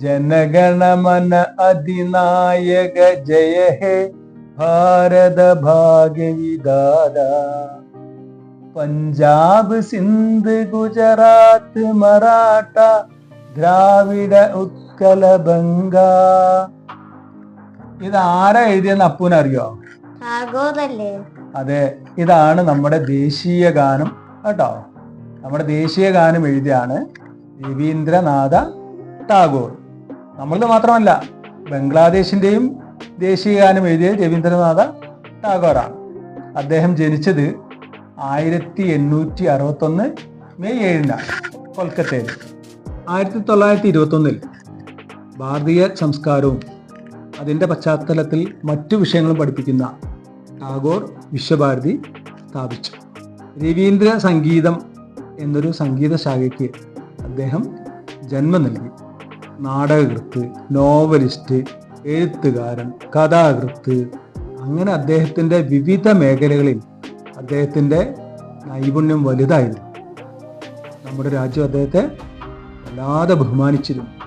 ജനഗണമന അധിനായക ജയ ഹേ. ഭാരത ഭാഗ്യവിദാത പഞ്ചാബ് സിന്ധ് ഗുജറാത്ത് മറാഠ ദ്രാവിഡ ഉത്കല ബംഗ. ഇത് ആരാ എഴുതിയെന്ന് അപ്പൂനറിയോ അതെ ഇതാണ് നമ്മുടെ ദേശീയ ഗാനം കേട്ടോ. നമ്മുടെ ദേശീയ ഗാനം എഴുതിയാണ് രവീന്ദ്രനാഥ ടാഗോർ. നമ്മളത് മാത്രമല്ല ബംഗ്ലാദേശിന്റെയും ദേശീയ ഗാനം എഴുതിയത് രവീന്ദ്രനാഥ ടാഗോറാണ്. അദ്ദേഹം ജനിച്ചത് ആയിരത്തി എണ്ണൂറ്റി അറുപത്തൊന്ന് മെയ് ഏഴിനാണ് കൊൽക്കത്തയിൽ. ആയിരത്തി തൊള്ളായിരത്തി ഇരുപത്തൊന്നിൽ ഭാരതീയ സംസ്കാരവും അതിന്റെ പശ്ചാത്തലത്തിൽ മറ്റു വിഷയങ്ങളും പഠിപ്പിക്കുന്ന ടാഗോർ വിശ്വഭാരതി സ്ഥാപിച്ചു. രവീന്ദ്ര സംഗീതം എന്നൊരു സംഗീത ശാഖയ്ക്ക് അദ്ദേഹം ജന്മം നൽകി. നാടകകൃത്ത് നോവലിസ്റ്റ് എഴുത്തുകാരൻ കഥാകൃത്ത്. അങ്ങനെ അദ്ദേഹത്തിന്റെ വിവിധ മേഖലകളിൽ അദ്ദേഹത്തിന്റെ നൈപുണ്യം വലുതായിരുന്നു. നമ്മുടെ രാജ്യം അദ്ദേഹത്തെ വല്ലാതെ ബഹുമാനിച്ചിരുന്നു.